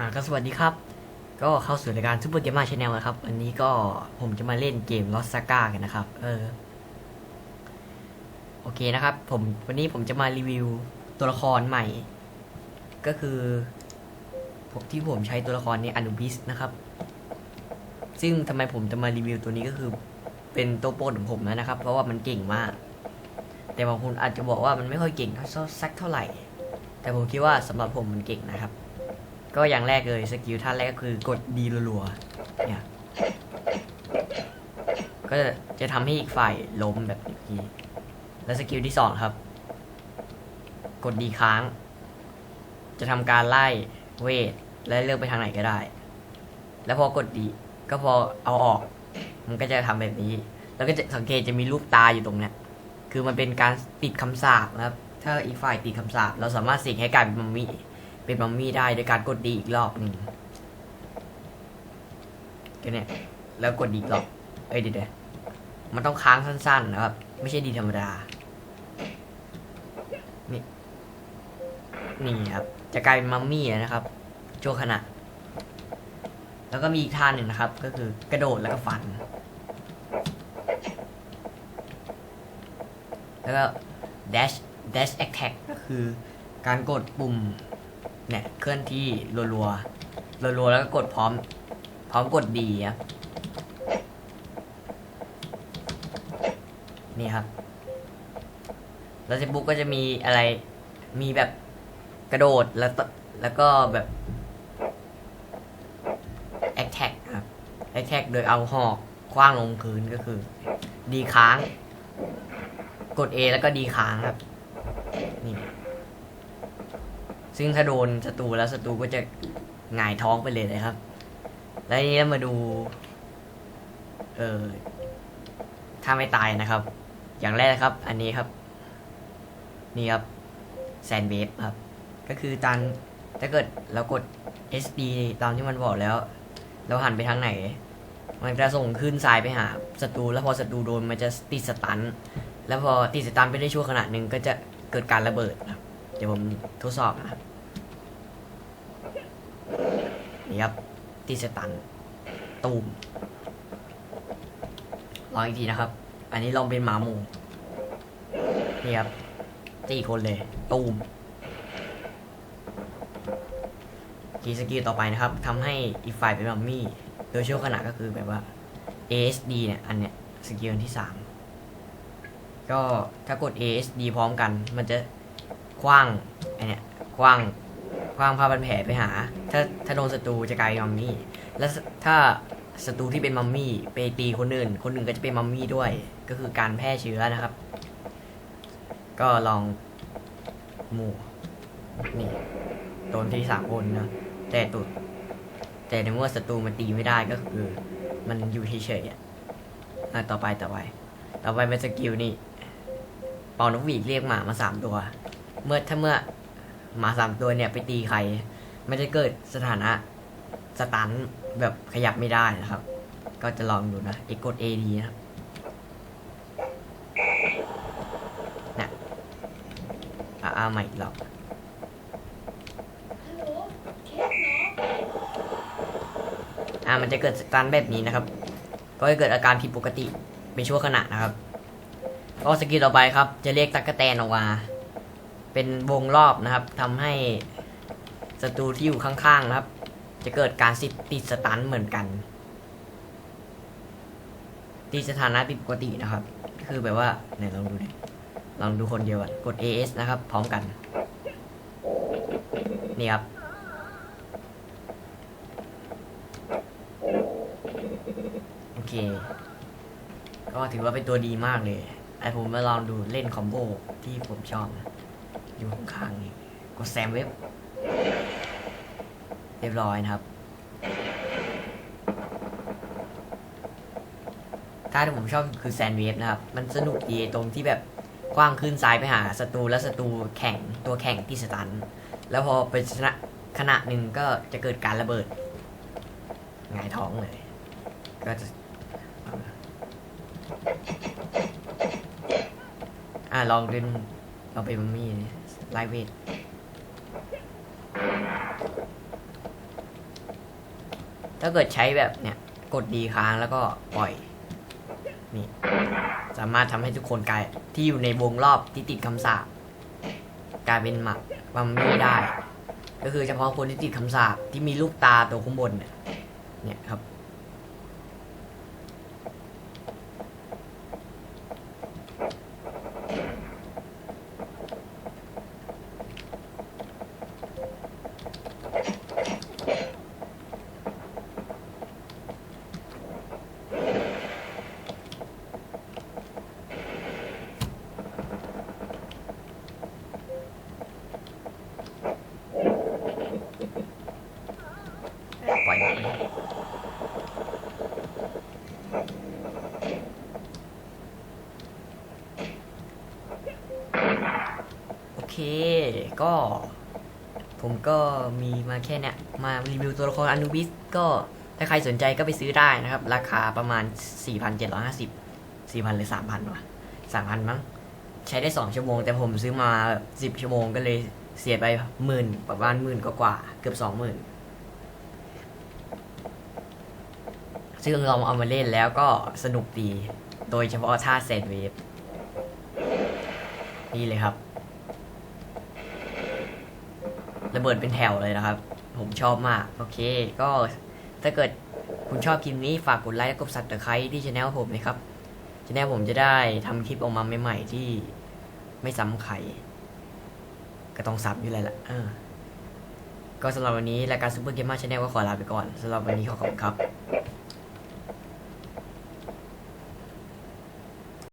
อ่าก็สวัสดีครับ ก็เข้าสู่รายการซูเปอร์เกม r ์ชาแนลนะครับวันนี้ก็ผมจะมาเล่นเกม Lost Saga กันนะครับ เออ โอเคนะครับ ผมวันนี้ผมจะมารีวิวตัวละครใหม่ ก็คือผมที่ผมใช้ตัวละครนี้อนุบิสนะครับ ซึ่งทำไมผมจะมารีวิวตัวนี้ก็คือ เป็นตัวโปรดของผมนะครับ เพราะว่ามันเก่งมาก แต่บางคนอาจจะบอกว่ามันไม่ค่อยเก่งเท่าสักเท่าไหร่ แต่ผมคิดว่าสำหรับผมมันเก่งนะครับ ก็อย่างแรกเลยสกิลท่านแรกก็คือกดดีรัวๆเนี่ยก็จะจะทำให้อีกฝ่ายล้มแบบนี้แล้วสกิลที่สองครับ กดดีค้าง จะทำการไล่เวทและเลือกไปทางไหนก็ได้ แล้วพอกดดีก็พอเอาออก มันก็จะทำแบบนี้ แล้วก็จะสังเกตจะมีรูปตาอยู่ตรงเนี้ยคือมันเป็นการติดคำสาปนะครับ ถ้าอีกฝ่ายติดคำสาปเราสามารถเสกให้กลายเป็นมัมมี่ เป็นมัมมี่ได้โดยการกดดีอีกรอบหนึ่งก็เนี่ยแล้วกดดีอีกรอบเอ้ยเดี๋ยวเดี๋ยวมันต้องค้างสั้น ๆ นะครับ ไม่ใช่ดีธรรมดา นี่นี่ครับ จะกลายเป็นมัมมี่นะครับชั่วขณะ แล้วก็มีอีกท่าหนึ่งนะครับ ก็คือกระโดดแล้วก็ฟัน แล้วก็ dash dash attack ก็คือการกดปุ่ม เนี่ยเคลื่อนที่รัวๆรัวๆแล้วก็กดพร้อม พร้อมกดดีครับนี่ครับแล้วเซบุ๊กก็จะมีอะไรมีแบบกระโดดแล้วแล้วก็แบบ attack ครับ attack โดยเอาหอกคว้างลงพื้นก็คือ ดีค้าง กด A แล้วก็ดีค้างครับนี่ ซึ่งถ้าโดนศัตรูแล้วศัตรูก็จะหงายท้องไปเลยนะครับ แล้วทีนี้มาดู เออถ้าไม่ตายนะครับ อย่างแรกครับ อันนี้ครับ นี่ครับแซนเบฟครับ ก็คือตอนถ้าเกิดเรากด SD ตามที่มันบอกแล้ว เราหันไปทางไหน มันจะส่งขึ้นซ้ายไปหาศัตรูแล้วพอศัตรูโดนมันจะติดสตัน แล้วพอติดสตันไปได้ชั่วขณะหนึ่งก็จะเกิดการระเบิดครับ เดี๋ยวผมทดสอบนะครับ นี่ครับติดสตันตูมลองอีกทีนะครับ อันนี้ลองเป็นหมาหมูนี่ครับตีคนเลย ตูมกีสกิลต่อไปนะครับทำให้อีกฝ่ายเป็นมัมมี่ โดยช่วงขณะก็คือแบบว่า ASD เนี่ย อันเนี้ยสกิลอันที่สามก็ถ้ากด ASD พร้อมกัน มันจะคว้างไอเนี่ยคว้าง ควางผ้าพันแผลไปหา ถ้าถ้าโดนศัตรูจะกลายเป็นมัมมี่ แล้วถ้าศัตรูที่เป็นมัมมี่ไปตีคนอื่น คนอื่นก็จะเป็นมัมมี่ด้วย ก็คือการแพร่เชื้อนะครับ ก็ลองหมู่นี่โดนที่สามคนนะแต่ตุดแต่ในเมื่อศัตรูมันตีไม่ได้ก็คือ มันอยู่เฉยๆอะอะต่อไปต่อไป ต่อไปเป็นสกิลนี่เป่านกหวีดเรียกหมามาสามตัว เมื่อถ้าเมื่อ หมาสามตัวเนี่ยไปตีใครไม่ได้เกิดสถานะสตันแบบขยับไม่ได้นะครับ ก็จะลองดูนะเอกกด AD นะครับนะอะอาใหม่อีกรอบอะมันจะเกิดสตันแบบนี้นะครับ ก็จะเกิดอาการผิดปกติเป็นชั่วขณะนะครับ ก็สกิลต่อไปครับ จะเรียกตั๊กแตนออกมา เป็นวงรอบนะครับทำให้ศัตรูที่อยู่ข้างๆนะครับ จะเกิดการติดสตันเหมือนกันตีสถานะผิดปกตินะครับ คือแบบว่าเนี่ยลองดูดิลองดูคนเดียวกด AS นะครับ พร้อมกัน นี่ครับ โอเค ก็ถือว่าเป็นตัวดีมากเลย ไอผมมาลองดูเล่นคอมโบที่ผมชอบนะ อยู่ข้างๆนี่กดแซมเว็บ เรียบร้อยนะครับ ถ้าที่ผมชอบคือแซนเวฟนะครับ มันสนุกดีตรงที่แบบกว้างขึ้นซ้ายไปหาศัตรูแล้วศัตรูแข่งตัวแข่งที่สตัน แล้วพอเป็นชนะขณะหนึ่งก็จะเกิดการระเบิดหงายท้องเลย ก็จะอ่าลองเป็นลองเป็นมัมมี่ไลท์เวทถ้าเกิดใช้แบบเนี่ย กดดีค้างแล้วก็ปล่อย นี่ สามารถทำให้ทุกคนกลายที่อยู่ในวงรอบที่ติดคำสาปกลายเป็นหมักมัมมี่ได้ ก็คือเฉพาะคนที่ติดคำสาปที่มีลูกตาตัวข้างบนเนี่ยเนี่ยครับ ก็ ผมก็มีมาแค่เนี้ยมารีวิวตัวละครอนูบิสก็ถ้าใครสนใจก็ไปซื้อได้นะครับ ราคาประมาณ 4,750 4,000หรือ3,000วะ3,000 มั้ง ใช้ได้ 2 ชั่วโมง แต่ผมซื้อมา 10 ชั่วโมงก็เลยเสียไปหมื่นประมาณหมื่นกว่าเกือบ20,000ซึ่งลองเอามาเล่นแล้วก็สนุกดี โดยเฉพาะท่าแซนเวฟนี่เลยครับ ระเบิดเป็นแถวเลยนะครับ ผมชอบมาก โอเค ก็ถ้าเกิดคุณชอบคลิปนี้ฝากกดไลค์และกดซับสไครต์ที่ช anel ผมนะครับช anel ผมจะได้ทำคลิปออกมาใหม่ๆที่ไม่ซ้ำใครก็ต้องซับอยู่เลยแหละเออก็สำหรับวันนี้รายการ Super Gamer Channel ก็ขอลาไปก่อนสำหรับวันนี้ขอขอบคุณครับ